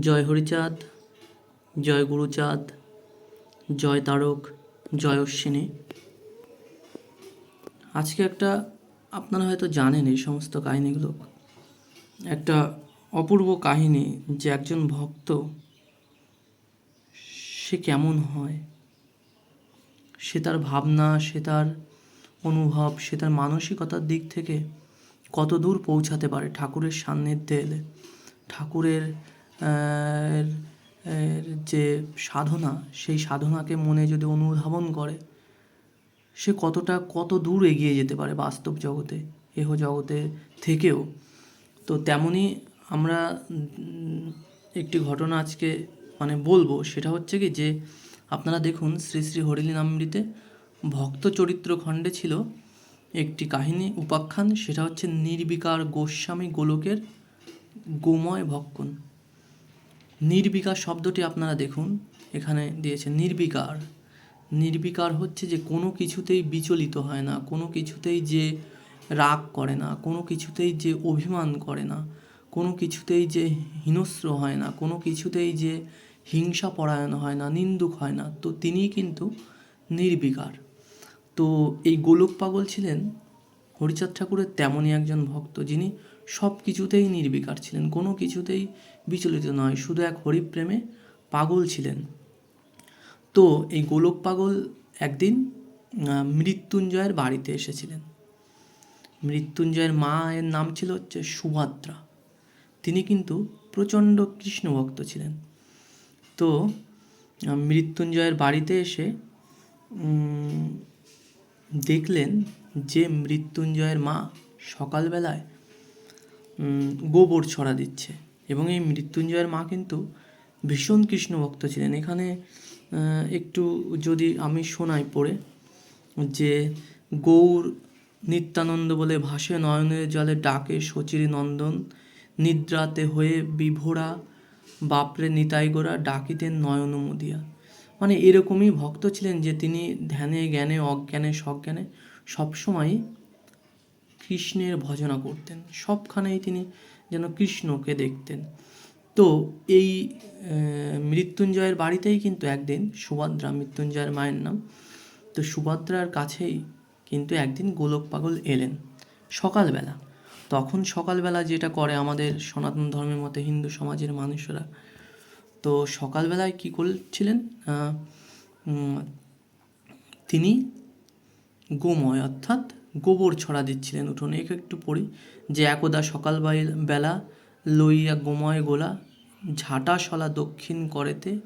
জয় হরিচাঁদ, জয় গুরুচাঁদ, জয় তারক, জয় অশ্বিনী। আজকে একটা আপনারা হয়তো জানেন এই সমস্ত কাহিনীগুলো। একটা অপূর্ব কাহিনী যে একজন ভক্ত, সে কেমন হয়? সে তার ভাবনা, সে তার অনুভব, সে তার মানসিকতার দিক থেকে কত দূর পৌঁছাতে পারে ঠাকুরের সান্নিধ্যে এলে? ঠাকুরের যে সাধনা, সেই সাধনাকে মনে যদি অনুধাবন করে, সে কতটা, কত দূর এগিয়ে যেতে পারে বাস্তব জগতে, এহ জগতে থেকেও। তো তেমনই আমরা একটি ঘটনা আজকে মানে বলব, সেটা হচ্ছে কি যে, আপনারা দেখুন শ্রী শ্রী হরিলীলামৃতে ভক্ত চরিত্র খণ্ডে ছিল একটি কাহিনী উপাখ্যান, সেটা হচ্ছে নির্বিকার গোস্বামী গোলকের গোময় ভক্ষণ। নির্বিকার শব্দটি আপনারা দেখুন, এখানে দিয়েছে নির্বিকার। নির্বিকার হচ্ছে যে কোনো কিছুতেই বিচলিত হয় না, কোনো কিছুতেই যে রাগ করে না, কোনো কিছুতেই যে অভিমান করে না, কোনো কিছুতেই যে হিংস্র হয় না, কোনো কিছুতেই যে হিংসা পরায়ণ হয় না, নিন্দুক হয় না, তো তিনিই কিন্তু নির্বিকার। তো এই গোলক পাগল ছিলেন হরিচাঁদ ঠাকুরের তেমনই একজন ভক্ত যিনি সব কিছুতেই নির্বিকার ছিলেন, কোনো কিছুতেই বিচলিত নয়, শুধু এক হরিপ্রেমে পাগল ছিলেন। তো এই গোলক পাগল একদিন মৃত্যুঞ্জয়ের বাড়িতে এসেছিলেন। মৃত্যুঞ্জয়ের মায়ের নাম ছিল হচ্ছে সুভদ্রা। তিনি কিন্তু প্রচণ্ড কৃষ্ণভক্ত ছিলেন। তো মৃত্যুঞ্জয়ের বাড়িতে এসে দেখলেন যে মৃত্যুঞ্জয়ের মা সকালবেলায় গোবর ছড়া দিচ্ছে। এবং এই মৃত্যুঞ্জয়ের মা কিন্তু ভীষণ কৃষ্ণ ভক্ত ছিলেন। এখানে একটু যদি আমি শোনাই পড়ে, যে গৌর নিত্যানন্দ বলে ভাসে নয়নের জলে ডাকে সচির নন্দন, নিদ্রাতে হয়ে বিভোরা বাপরে নিতাই গোরা ডাকিতেন নয়ন মুদিয়া। মানে এরকমই ভক্ত ছিলেন যে তিনি ধ্যানে, জ্ঞানে, অজ্ঞানে, সজ্ঞানে সবসময় কৃষ্ণের ভজনা করতেন। সবখানেই তিনি যেন কৃষ্ণকে দেখতেন। তো এই মৃত্যুঞ্জয়ের বাড়িতেই কিন্তু একদিন সুভদ্রা, মৃত্যুঞ্জয়ের মায়ের নাম, তো সুভদ্রার কাছেই কিন্তু একদিন গোলক পাগল এলেন সকালবেলা। তখন সকালবেলা যেটা করে আমাদের সনাতন ধর্মের মতে হিন্দু সমাজের মানুষরা, তো সকালবেলায় কি করছিলেন? তিনি গোময় অর্থাৎ গোবর ছড়া দিচ্ছিলেন উঠোনে। এক একটু পড়ি। যে একদা সকাল বেলা লইয়া গোময় গোলা ঝাঁটা সলা দক্ষিণ করেতে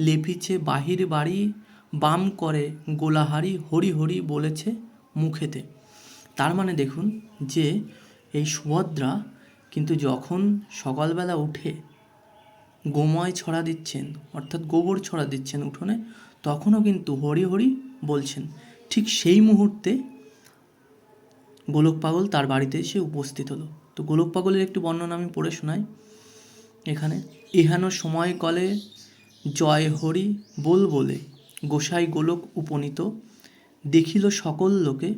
লেপিছে বাহির বাড়ি, বাম করে গোলাহারি হরি হরি বলেছে মুখেতে। তার মানে দেখুন যে এই সুভদ্রা কিন্তু যখন সকালবেলা উঠে গোময় ছড়া দিচ্ছেন, অর্থাৎ গোবর ছড়া দিচ্ছেন উঠোনে, তখনও কিন্তু হরি হরি বলছেন। ঠিক সেই মুহূর্তে গোলক পাগল তার বাড়িতে এসে উপস্থিত হলো। তো গোলক পাগলের একটু বর্ণনা আমি পড়ে শোনাই। এখানে ইহানো সময় কলে জয় হরি বল বলে গোসাই গোলক উপনীত। দেখিল সকল লোকে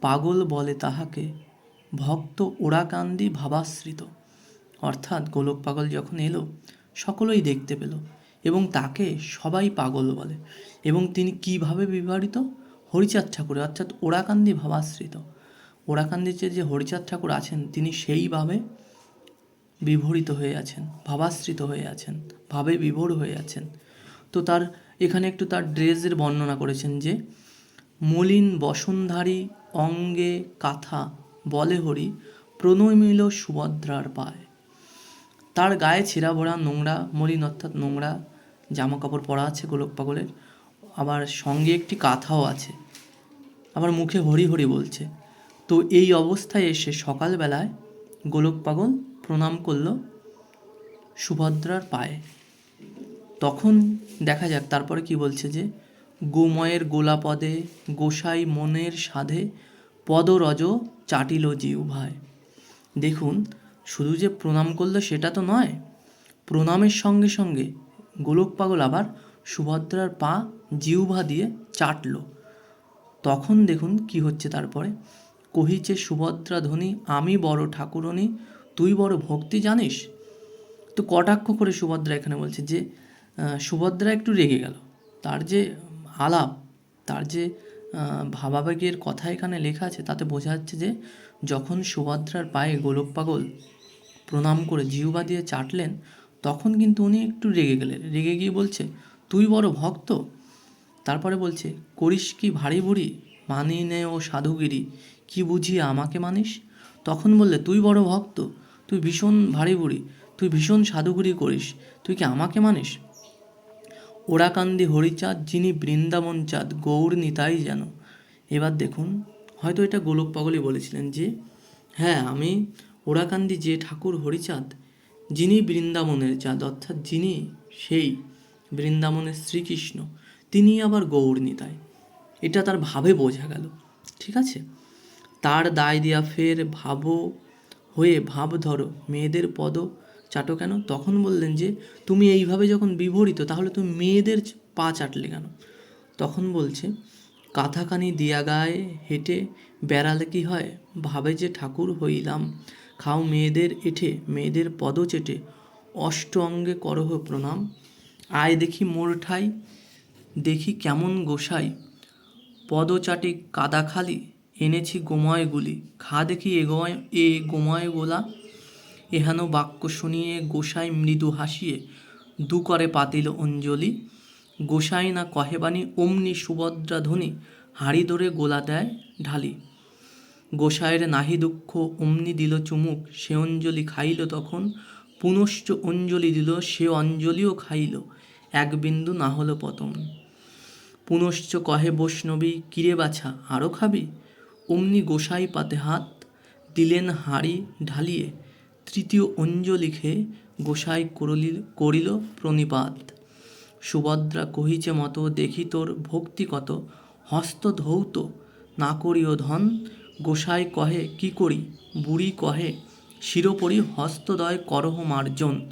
পাগল বলে তাহাকে ভক্ত ওরাকান্দি ভাবাশ্রিত। অর্থাৎ গোলক পাগল যখন এলো, সকলেই দেখতে পেল এবং তাকে সবাই পাগল বলে। এবং তিনি কীভাবে বিবাহিত? হরিচাঁদ ঠাকুরে অর্থাৎ ওরাকান্দি ভাবাশ্রিত। ওরাকান্দিতে যে হরিচাঁদ ঠাকুর আছেন, তিনি সেইভাবে বিভরিত হয়ে আছেন, ভাবাশ্রিত হয়ে আছেন, ভাবে বিভোর হয়ে আছেন। তো তার, এখানে একটু তার ড্রেসের বর্ণনা করেছেন যে, মলিন বসনধারী অঙ্গে কাথা, বলে হরি, প্রণয় মিল সুভদ্রার পায়। তার গায়ে ছেঁড়া ভরা নোংরা মলিন, অর্থাৎ নোংরা জামা কাপড় পরা আছে গোলক পাগলের, আবার সঙ্গে একটি কাঁথাও আছে। আবার মুখে হরি হরি বলছে। তো এই অবস্থায় এসে সকালবেলায় গোলক পাগল প্রণাম করল সুভদ্রার পায়ে। তখন দেখা যাক, তারপরে কি বলছে যে, গোময়ের গোলাপদে, গোসাই মনের সাধে, পদরজ চাটিল জিউভায় দেখুন, শুধু যে প্রণাম করল সেটা তো নয়, প্রণামের সঙ্গে সঙ্গে গোলক পাগল আবার সুভদ্রার পা জিউভা দিয়ে চাটলো। তখন দেখুন কি হচ্ছে তারপরে। কহিছে, সুভদ্রা ধ্বনি আমি বড় ঠাকুরনি তুই বড় ভক্তি জানিস? তো কটাক্ষ করে সুভদ্রা এখানে বলছে যে সুভদ্রা একটু রেগে গেল। তার যে আলাপ, তার যে ভাবাবেগের কথা এখানে লেখা আছে, তাতে বোঝা যাচ্ছে যে, যখন সুভদ্রার পায়ে গোলক পাগল প্রণাম করে জিহুবা দিয়ে চাটলেন, তখন কিন্তু উনি একটু রেগে গেলেন। রেগে গিয়ে বলছে, তুই বড় ভক্ত? তারপরে বলছে, করিস কি ভারী বুড়ি মানি নে ও সাধুগিরি। কি বুঝিয়ে আমাকে মানিস? তখন বললে, তুই বড় ভক্ত, তুই ভীষণ ভারী বুড়ি, তুই ভীষণ সাধুগিরি করিস, তুই কি আমাকে মানিস? ওরাকান্দি হরিচাঁদ, যিনি বৃন্দাবন চাঁদ, গৌর নিতাই যেন। এবার দেখুন, হয়তো এটা গোলক পাগলই বলেছিলেন যে হ্যাঁ আমি ওরাকান্দি যে ঠাকুর হরিচাঁদ, যিনি বৃন্দাবনের চাঁদ, অর্থাৎ যিনি সেই বৃন্দাবনের শ্রীকৃষ্ণ তিনি আবার গৌর নিতাই। এটা তার ভাবে বোঝা গেল, ঠিক আছে? তার দায় দিয়া ফের ভাবো হয়ে, ভাব ধরো, মেয়েদের পদ চাটো কেন? তখন বললেন যে, তুমি এইভাবে যখন বিভরিত, তাহলে তুমি মেয়েদের পা চাটলে কেন? তখন বলছে, কাথাখানি দিয়া গায়ে হেঁটে বেড়ালে কি হয়? ভাবে যে ঠাকুর হইলাম, খাও মেয়েদের এঠে, মেয়েদের পদ চেটে অষ্ট অঙ্গে করহ প্রণাম। আয় দেখি মোর ঠাই, দেখি কেমন গোসাই পদচাটি কাদা খালি এনেছি গোময়গুলি খা দেখি এ গোময় এ গোময় গোলা। এহেন বাক্য শুনিয়ে গোসাই মৃদু হাসিয়ে দু করে পাতিল অঞ্জলি। গোসাই না কহে বাণী, অমনি সুভদ্রা ধ্বনি হাড়ি ধরে গোলা দেয় ঢালি। গোসাইয়ের নাহি দুঃখ, অমনি দিল চুমুক, সে অঞ্জলি খাইল তখন। পুনশ্চ অঞ্জলি দিল, সে অঞ্জলিও খাইল, এক বিন্দু না হলো পতন। পুনশ্চ কহে বৈষ্ণবী, কিরে বাছা আরও খাবি? অমনি গোসাই পাতে হাত দিলেন হাড়ি ঢালিয়ে, তৃতীয় অঞ্জলি খেয়ে গোসাই করলিল করিল প্রণিপাত। সুভদ্রা কহিছে, মতো দেখি তোর ভক্তি কত? হস্ত ধৌত না করিও ধন? গোসাই কহে, কি করি? বুড়ি কহে, শিরোপরি হস্তদয় করহ মার্জন।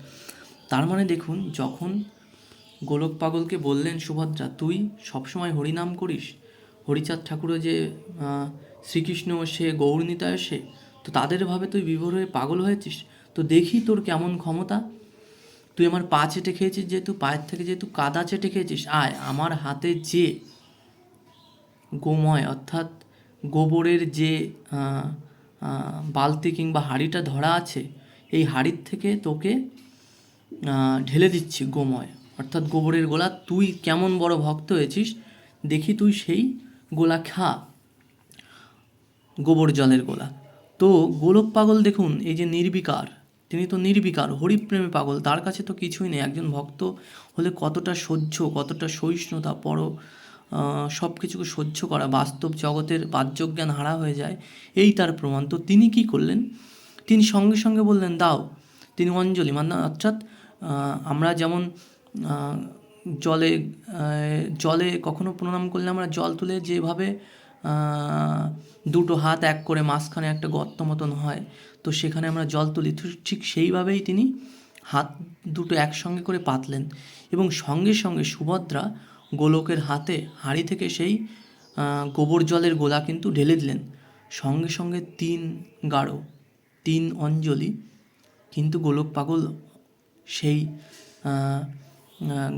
তার মানে দেখুন, যখন গোলক পাগলকে বললেন, সুভদ্রা, তুই সবসময় হরিনাম করিস? হরিচাঁদ ঠাকুরও যে শ্রীকৃষ্ণ সে গৌরনীতায় সে, তো তাদের ভাবে তুই বিভোর হয়ে পাগল হয়েছিস? তো দেখি তোর কেমন ক্ষমতা। তুই আমার পা চেটে খেয়েছিস যেহেতু, পায়ের থেকে যেহেতু কাদা চেটে খেয়েছিস, আয়, আমার হাতে যে গোময়, অর্থাৎ গোবরের যে বালতি কিংবা হাঁড়িটা ধরা আছে, এই হাঁড়ির থেকে তোকে ঢেলে দিচ্ছি গোময়। অর্থাৎ গোবরের গোলা। তুই কেমন বড় ভক্ত হয়েছিস? দেখি তুই সেই গোলা খা। গোবর জলের গোলা। তো গোলক পাগল দেখুন, এই যে নির্বিকার, তিনি তো নির্বিকার, হরিপ্রেমে পাগল, তার কাছে তো কিছুই নেই। একজন ভক্ত হলে কতটা সহ্য, কতটা সহিষ্ণুতা, পর সব কিছুকে সহ্য করা, বাস্তব জগতের বাহ্যজ্ঞান হারা হয়ে যায়, এই তার প্রমাণ। তো তিনি কি করলেন? তিনি সঙ্গে সঙ্গে বললেন, দাও। তিনি অঞ্জলি মানে অর্থাৎ আমরা যেমন জলে জলে কখনো প্রণাম করলে আমরা জল তুলে যেভাবে দুটো হাত এক করে মাঝখানে একটা গর্ত মতন হয়। তো সেখানে আমরা জল তুলি। ঠিক সেইভাবেই তিনি হাত দুটো একসঙ্গে করে পাতলেন। এবং সঙ্গে সঙ্গে সুভদ্রা গোলকের হাতে হাঁড়ি থেকে সেই গোবর জলের গোলা কিন্তু ঢেলে দিলেন। সঙ্গে সঙ্গে তিন গাঢ়, তিন অঞ্জলি কিন্তু গোলক পাগল সেই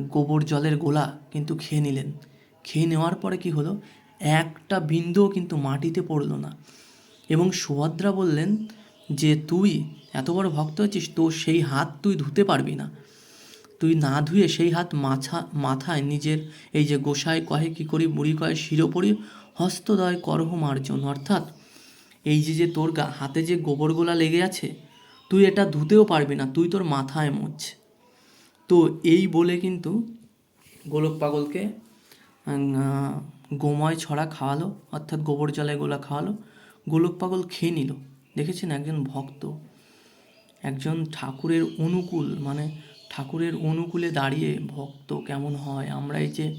গোবর জলের গোলা কিন্তু খেয়ে নিলেন। খেয়ে নেওয়ার পরে কি হলো? একটা বিন্দুও কিন্তু মাটিতে পড়ল না। এবং সুভদ্রা বললেন যে, তুই এত বড় ভক্ত হচ্ছিস, তো সেই হাত তুই ধুতে পারবি না। তুই না ধুয়ে সেই হাত মাথা মাথায় নিজের এই যে গোসাই কহে কি করি বুড়ি কহে শিরোপরি হস্তদয় করহ মার্জন অর্থাৎ এই যে যে তোর গা, হাতে যে গোবরগোলা লেগে আছে, তুই এটা ধুতেও পারবি না, তুই তোর মাথায় মোচ তো এই বলে কিন্তু গোলক পাগলকে গোময় ছড়া খাওয়ালো, অর্থাৎ গোবর জলে গোলা খাওয়ালো, গোলক পাগল খেয়ে নিল। দেখেছেন একজন ভক্ত, একজন ঠাকুরের অনুকূল মানে ঠাকুরের অনুকূলে দাঁড়িয়ে, ভক্ত কেমন হয়? আমরা এই যে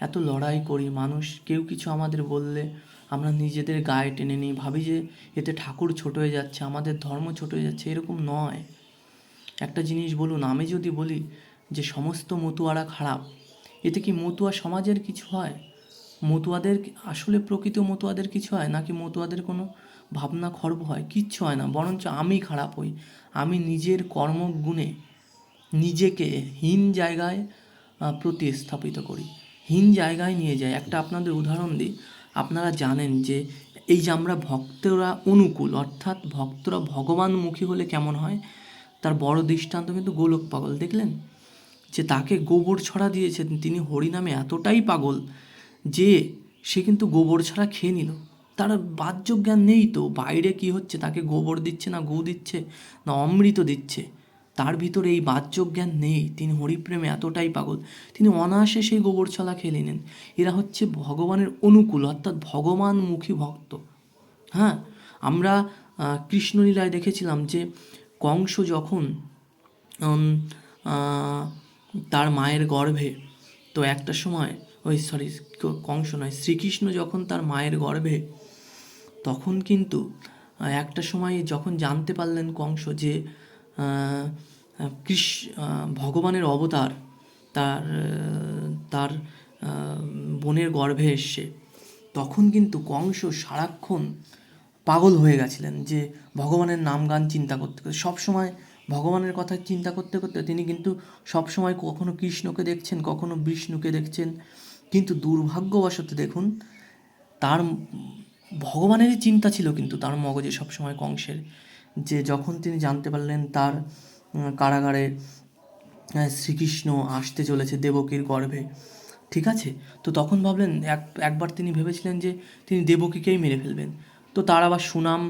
এত লড়াই করি, মানুষ কেউ কিছু আমাদের বললে আমরা নিজেদের গায়ে টেনে নিই। ভাবি যে এতে ঠাকুর ছোট হয়ে যাচ্ছে, আমাদের ধর্ম ছোট হয়ে যাচ্ছে, এরকম নয়। একটা জিনিস বলুন, আমি যদি বলি যে সমস্ত মতুয়ারা খারাপ, এতে কি মতুয়া সমাজের কিছু হয়? মতুয়াদের আসলে প্রকৃত মতুয়াদের কিছু হয়? নাকি মতুয়াদের কোনো ভাবনা খর্ব হয়? কিচ্ছু হয় না। বরঞ্চ আমি খারাপ হই। আমি নিজের কর্মগুণে নিজেকে হীন জায়গায় প্রতিস্থাপিত করি। হীন জায়গায় নিয়ে যাই। একটা আপনাদের উদাহরণ দিই। আপনারা জানেন যে এই যে আমরা ভক্তরা অনুকূল, অর্থাৎ ভক্তরা ভগবানমুখী হলে কেমন হয়? তার বড় দৃষ্টান্ত কিন্তু গোলক পাগল। দেখলেন? যে তাকে গোবর ছড়া দিয়েছেন, তিনি হরিনামে এতটাই পাগল যে সে কিন্তু গোবর ছড়া খেয়ে নিল। তার বাহ্য জ্ঞান নেই তো। বাইরে কি হচ্ছে? তাকে গোবর দিচ্ছে না, গু দিচ্ছে না, অমৃত দিচ্ছে। তার ভিতরে এই বাহ্য জ্ঞান নেই। তিনি হরিপ্রেমে এতটাই পাগল। তিনি অনায়াসে সেই গোবর ছলা খেয়ে নেন এরা হচ্ছে ভগবানের অনুকূল, অর্থাৎ ভগবানমুখী ভক্ত। হ্যাঁ? আমরা কৃষ্ণলীলায় দেখেছিলাম যে কংস যখন তার মায়ের গর্ভে, তো একটা সময় ওই সরি কংস নয়, শ্রীকৃষ্ণ যখন তার মায়ের গর্ভে, তখন কিন্তু একটা সময় যখন জানতে পারলেন কংস যে কৃষ ভগবানের অবতার তার তার বোনের গর্ভে এসছে, তখন কিন্তু কংস সারাক্ষণ পাগল হয়ে গেছিলেন যে, ভগবানের নাম গান চিন্তা করতে করতে। সবসময় ভগবানের কথা চিন্তা করতে করতে তিনি কিন্তু সবসময় কখনো কৃষ্ণকে দেখছেন, কখনো বিষ্ণুকে দেখছেন কিন্তু দুর্ভাগ্যবশত দেখুন, তার ভগবানেরই চিন্তা ছিল কিন্তু তার মগজে সবসময় কংসের। যে যখন তিনি জানতে পারলেন তার কারাগারে শ্রীকৃষ্ণ আসতে চলেছে দেবকীর গর্ভে, ঠিক আছে? তো তখন ভাবলেন, এক, একবার তিনি ভেবেছিলেন যে তিনি দেবকীকেই মেরে ফেলবেন। তো তার আবার সুনাম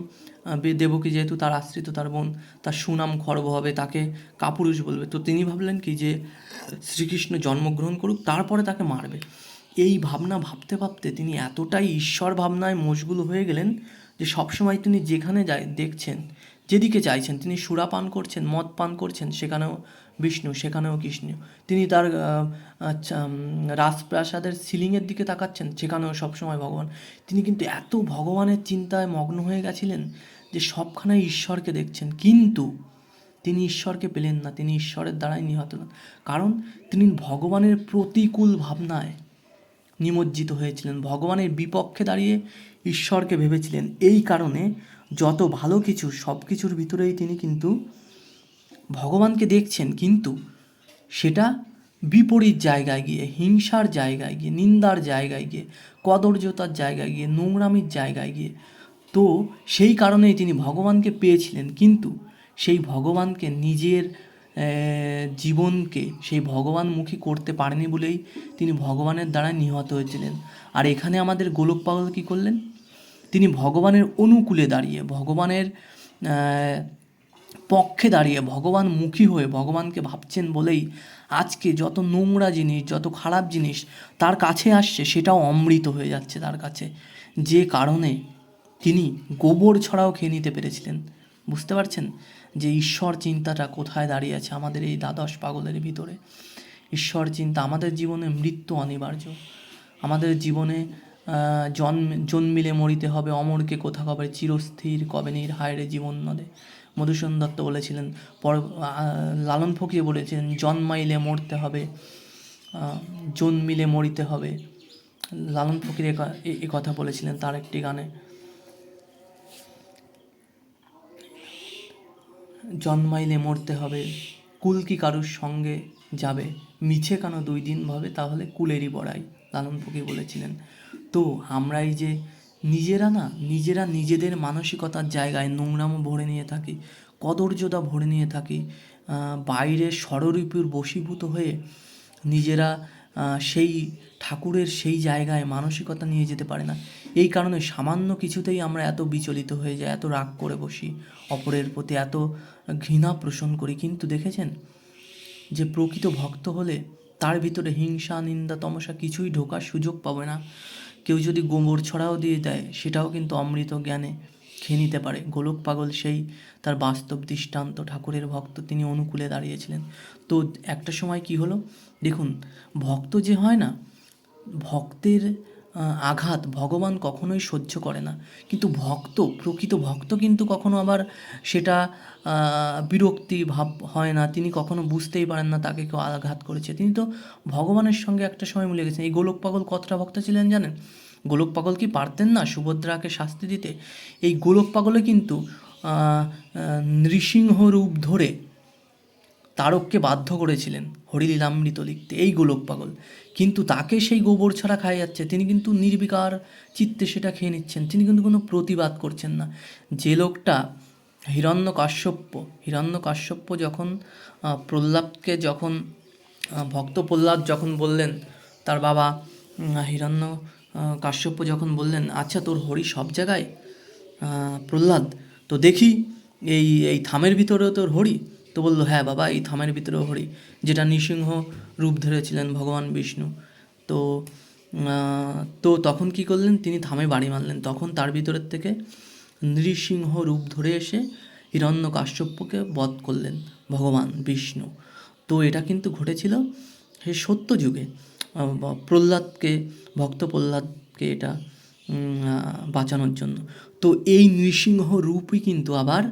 দেবকী যেহেতু তার আশ্রিত তার বোন, তার সুনাম খর্ব হবে, তাকে কাপুরুষ বলবে। তো তিনি ভাবলেন কি যে, শ্রীকৃষ্ণ জন্মগ্রহণ করুক, তারপরে তাকে মারবে। এই ভাবনা ভাবতে ভাবতে তিনি এতটাই ঈশ্বর ভাবনায় মশগুল হয়ে গেলেন যে সবসময় তিনি যেখানে যায় দেখছেন, যেদিকে চাইছেন, তিনি সুরা পান করছেন, মদ পান করছেন, সেখানেও বিষ্ণু, সেখানেও কৃষ্ণ। তিনি তার আচ্ছা রাজপ্রাসাদের সিলিংয়ের দিকে তাকাচ্ছেন, সেখানেও সবসময় ভগবান। তিনি কিন্তু এত ভগবানের চিন্তায় মগ্ন হয়ে গেছিলেন যে সবখানে ঈশ্বরকে দেখছেন। কিন্তু তিনি ঈশ্বরকে পেলেন না, তিনি ঈশ্বরের দ্বারাই নিহত হলেন। কারণ তিনি ভগবানের প্রতিকূল ভাবনায় নিমজ্জিত হয়েছিলেন। ভগবানের বিপক্ষে দাঁড়িয়ে ঈশ্বরকে ভেবেছিলেন। এই কারণে যত ভালো কিছু, সব কিছুর ভিতরেই তিনি কিন্তু ভগবানকে দেখছেন। কিন্তু সেটা বিপরীত জায়গায় গিয়ে, হিংসার জায়গায় গিয়ে, নিন্দার জায়গায় গিয়ে, কদর্যতার জায়গায় গিয়ে, নোংরামির জায়গায় গিয়ে, তো সেই কারণেই তিনি ভগবানকে পেয়েছিলেন। কিন্তু সেই ভগবানকে নিজের জীবনকে সেই ভগবানমুখী করতে পারেনি বলেই তিনি ভগবানের দ্বারা নিহত হয়েছিলেন। আর এখানে আমাদের গোলক পাগল কী করলেন? তিনি ভগবানের অনুকূলে দাঁড়িয়ে, ভগবানের পক্ষে দাঁড়িয়ে ভগবান মুখী হয়ে ভগবানকে ভাবছেন বলেই আজকে যত নোংরা জিনিস, যত খারাপ জিনিস তার কাছে আসছে, সেটাও অমৃত হয়ে যাচ্ছে তার কাছে। যে কারণে তিনি গোবর ছড়াও খেয়ে নিতে পেরেছিলেন। বুঝতে পারছেন? যে ঈশ্বর চিন্তাটা কোথায় দাঁড়িয়ে আছে আমাদের এই দ্বাদশ পাগলের ভিতরে। ঈশ্বর চিন্তা, আমাদের জীবনে মৃত্যু অনিবার্য। আমাদের জীবনে জন্ম, জন্মিলে মরিতে হবে, অমরকে কোথা কবে চিরস্থির কবে নীর হায়রে জীবন নদে। মধুসূদন দত্ত বলেছিলেন, পর লালন ফকির বলেছিলেন জন্মাইলে মরতে হবে জন্মিলে মরিতে হবে। লালন ফকির এ কথা বলেছিলেন তার একটি গানে। জন্মাইলে মরতে হবে। কুল কি কারুর সঙ্গে যাবে? মিছে কেন দুই দিন ভাবে? তাহলে কুলেরই বড়াই, লালন ফকির বলেছিলেন। তো আমরা এই যে নিজেরা না, নিজেরা নিজেদের মানসিকতার জায়গায় নোংরামো ভরে নিয়ে থাকি, কদর্যতা ভরে নিয়ে থাকি বাইরের ষড়রিপুর বশীভূত হয়ে নিজেরা সেই ঠাকুরের সেই জায়গায় মানসিকতা নিয়ে যেতে পারে না। এই কারণে সামান্য কিছুতেই আমরা এত বিচলিত হয়ে যাই, এত রাগ করে বসি, অপরের প্রতি এত ঘৃণা পোষণ করি। কিন্তু দেখেছেন? যে প্রকৃত ভক্ত হলে তার ভিতরে হিংসা, নিন্দা, তমসা কিছুই ঢোকার সুযোগ পাবে না। কেউ যদি গোবর ছড়াও দিয়ে দেয়, সেটাও কিন্তু অমৃত জ্ঞানে খেয়ে নিতে পারে। গোলক পাগল সেই তার বাস্তব দৃষ্টান্ত। ঠাকুরের ভক্ত তিনি অনুকূলে দাঁড়িয়েছিলেন। তো একটা সময় কি হলো? দেখুন, ভক্ত যে হয় না, ভক্তের আঘাত ভগবান কখনোই সহ্য করে না। কিন্তু ভক্ত, প্রকৃত ভক্ত কিন্তু কখনো আবার সেটা বিরক্তি ভাব হয় না। তিনি কখনো বুঝতেই পারেন না তাকে কেউ আঘাত করেছে। তিনি তো ভগবানের সঙ্গে একটা সময় মিলে গেছেন। এই গোলক পাগল কতটা ভক্ত ছিলেন জানেন? গোলক পাগল কি পারতেন না সুভদ্রাকে শাস্তি দিতে? এই গোলক পাগলে কিন্তু নৃসিংহ রূপ ধরে তারককে বাধ্য করেছিলেন হরিলীলামৃত লিখতে। এই গোলক পাগল। কিন্তু তাকে সেই গোবর ছাড়া খাওয়া যাচ্ছে। তিনি কিন্তু নির্বিকার চিত্তে সেটা খেয়ে নিচ্ছেন। তিনি কিন্তু কোনো প্রতিবাদ করছেন না। যে লোকটা হিরণ্য কাশ্যপ্য হিরণ্য কাশ্যপ্য যখন প্রহ্লাদকে যখন ভক্ত প্রহ্লাদ যখন বললেন, তার বাবা হিরণ্য কাশ্যপ্য যখন বললেন আচ্ছা তোর হরি সব জায়গায়? প্রহ্লাদ, তো দেখি এই এই থামের ভিতরেও তোর হরি তো বলল হ্যাঁ বাবা, এই থামের ভিতরেও হরি যেটা নৃসিংহ রূপ ধরেছিলেন ভগবান বিষ্ণু। তো তো তখন কি করলেন? তিনি থামে বাড়ি মারলেন। তখন তার ভিতরের থেকে নৃসিংহ রূপ ধরে এসে হিরণ্য কাশ্যপ্যকে বধ করলেন ভগবান বিষ্ণু। তো এটা কিন্তু ঘটেছিল সে সত্য যুগে। প্রহ্লাদকে, ভক্ত প্রহ্লাদকে এটা বাঁচানোর জন্য। তো এই নৃসিংহ রূপই কিন্তু আবার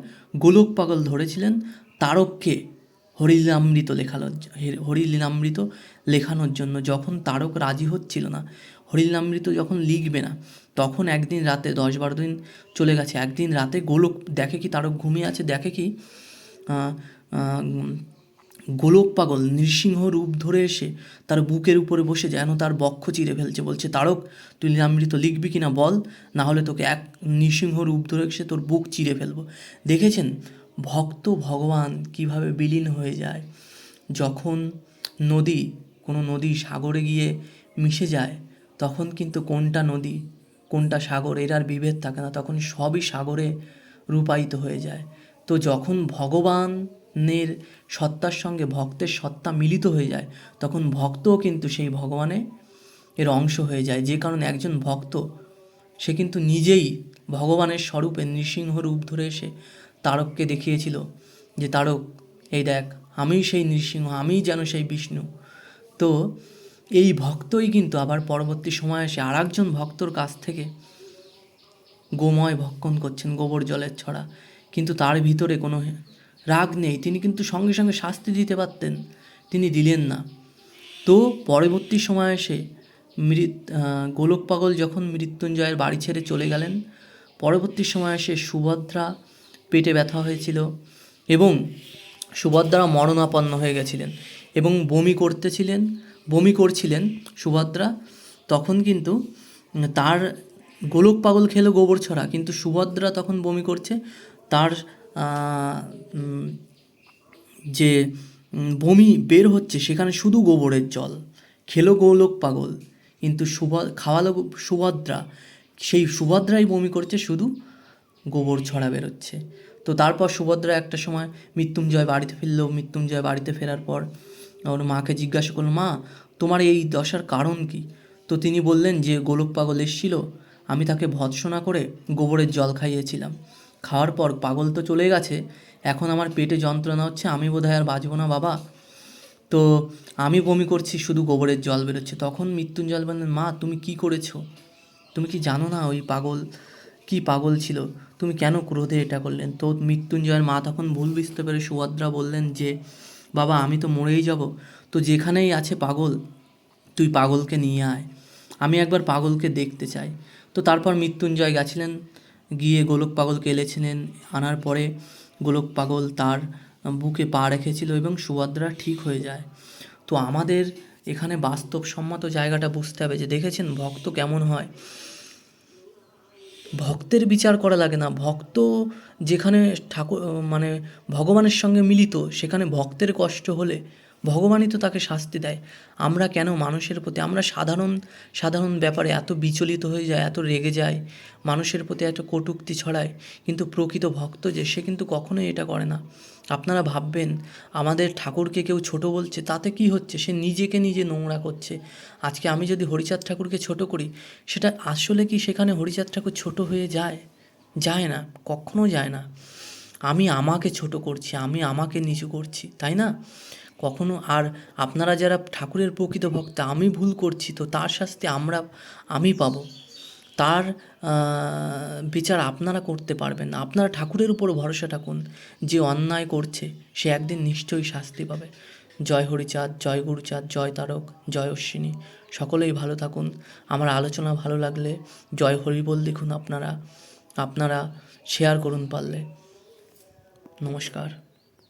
গোলক পাগল ধরেছিলেন তারককে হরিলীলামৃত লেখানোর জ- হে- হরিলীলামৃত লেখানোর জন্য। যখন তারক রাজি হচ্ছিল না হরিলীলামৃত যখন লিখবে না, তখন একদিন রাতে, দশ বারো দিন চলে গেছে, একদিন রাতে গোলক দেখে কি তারক ঘুমিয়ে আছে? দেখে কি গোলক পাগল নৃসিংহ রূপ ধরে এসে তার বুকের উপরে বসে যেন তার বক্ষ চিরে ফেলছে, বলছে, তারক, তুই লীলামৃত লিখবি কিনা বল? না হলে তোকে এক নৃসিংহ রূপ ধরে এসে তোর বুক চিরে ফেলব। দেখেছেন? ভক্ত ভগবান কীভাবে বিলীন হয়ে যায়? যখন নদী, কোনো নদী সাগরে গিয়ে মিশে যায়, তখন কিন্তু কোনটা নদী, কোনটা সাগর, এর আর বিভেদ থাকে না। তখন সবই সাগরে রূপায়িত হয়ে যায়। তো যখন ভগবানের সত্তার সঙ্গে ভক্তের সত্তা মিলিত হয়ে যায়, তখন ভক্তও কিন্তু সেই ভগবানে এর অংশ হয়ে যায়। যে কারণে একজন ভক্ত, সে কিন্তু নিজেই ভগবানের স্বরূপে নৃসিংহ রূপ ধরে এসে তারককে দেখিয়েছিল যে, তারক, এই দেখ, আমিই সেই নৃসিংহ, আমিই যেন সেই বিষ্ণু। তো এই ভক্তই কিন্তু আবার পরবর্তী সময়ে এসে আর একজন ভক্তর কাছ থেকে গোময় ভক্ষণ করছেন, গোবর জলের ছড়া। কিন্তু তার ভিতরে কোনো রাগ নেই। তিনি কিন্তু সঙ্গে সঙ্গে শাস্তি দিতে পারতেন, তিনি দিলেন না। তো পরবর্তী সময়ে এসে মৃত গোলক পাগল যখন মৃত্যুঞ্জয়ের বাড়ি ছেড়ে চলে গেলেন, পরবর্তী সময়ে এসে সুভদ্রা পেটে ব্যথা হয়েছিল এবং সুভদ্রা মরণাপন্ন হয়ে গেছিলেন এবং বমি করতেছিলেন, বমি করছিলেন সুভদ্রা। তখন কিন্তু তার গোলক পাগল খেলো গোবর ছড়া, কিন্তু সুভদ্রা তখন বমি করছে, তার যে বমি বের হচ্ছে সেখানে শুধু গোবরের জল। খেলো গোলক পাগল, কিন্তু সুভ, খাওয়ালো সুভদ্রা। সেই সুভদ্রাই বমি করছে শুধু গোবর ছড়া বেরোচ্ছে। তো তারপর সুভদ্রা একটা সময় মৃত্যুঞ্জয় বাড়িতে ফিরলো। মৃত্যুঞ্জয় বাড়িতে ফেরার পর ওর মাকে জিজ্ঞাসা করল, মা, তোমার এই দশার কারণ কি? তো তিনি বললেন যে, গোলক পাগল এসেছিল। আমি তাকে ভৎসনা করে গোবরের জল খাইয়েছিলাম। খাওয়ার পর পাগল তো চলে গেছে। এখন আমার পেটে যন্ত্রণা হচ্ছে। আমি বোধহয় আর বাঁচব না, বাবা। তো আমি বমি করছি, শুধু গোবরের জল বেরোচ্ছে। তখন মৃত্যুঞ্জয় বললেন, মা, তুমি কি করেছ? তুমি কি জানো না ওই পাগল, কি পাগল ছিল? তুমি কেন ক্রোধে এটা করলেন? তো মৃত্যুঞ্জয়ের মা তখন ভুল বুঝতে পেরে সুভদ্রা বললেন যে, বাবা, আমি তো মরেই যাব। তো যেখানেই আছে পাগল, তুই পাগলকে নিয়ে আয়। আমি একবার পাগলকে দেখতে চাই। তো তারপর মৃত্যুঞ্জয় গেছিলেন, গিয়ে গোলক পাগলকে এনেছিলেন আনার পরে গোলক পাগল তার বুকে পা রেখেছিল এবং সুভদ্রা ঠিক হয়ে যায়। তো আমাদের এখানে বাস্তবসম্মত জায়গাটা বুঝতে হবে যে, দেখেছেন? ভক্ত কেমন হয়? ভক্তের বিচার করা লাগে না। ভক্ত যেখানে ঠাকুর মানে ভগবানের সঙ্গে মিলিত, সেখানে ভক্তের কষ্ট হলে ভগবানই তো তাকে শাস্তি দেয়। আমরা কেন মানুষের প্রতি, আমরা সাধারণ সাধারণ ব্যাপারে এত বিচলিত হয়ে যায় এত রেগে যায় মানুষের প্রতি এত কটূক্তি ছড়ায় কিন্তু প্রকৃত ভক্ত যে, সে কিন্তু কখনোই এটা করে না। আপনারা ভাববেন, আমাদের ঠাকুরকে কেউ ছোট বলছে, তাতে কি হচ্ছে? সে নিজেকে নিজে নোংরা করছে। আজকে আমি যদি হরিচাঁদ ঠাকুরকে ছোট করি, সেটা আসলে কি সেখানে হরিচাঁদ ঠাকুর ছোট হয়ে যায়? যায় না, কখনো যায় না। আমি আমাকে ছোট করছি, আমি আমাকে নিচু করছি, তাই না? কখনো আর আপনারা যারা ঠাকুরের প্রকৃত ভক্ত, আমি ভুল করছি তো তার শাস্তি আমরা, আমি পাবো। তার বিচার আপনারা করতে পারবেন। না আপনারা ঠাকুরের উপর ভরসা রাখুন যে অন্যায় করছে, সে একদিন নিশ্চয়ই শাস্তি পাবে। জয় হরিচাঁদ, জয় গুরুচাঁদ, জয় তারক, জয় অশ্বিনী, সকলেই ভালো থাকুন। আমার আলোচনা ভালো লাগলে জয় হরি বল দেখুন আপনারা আপনারা শেয়ার করুন পারলে। নমস্কার।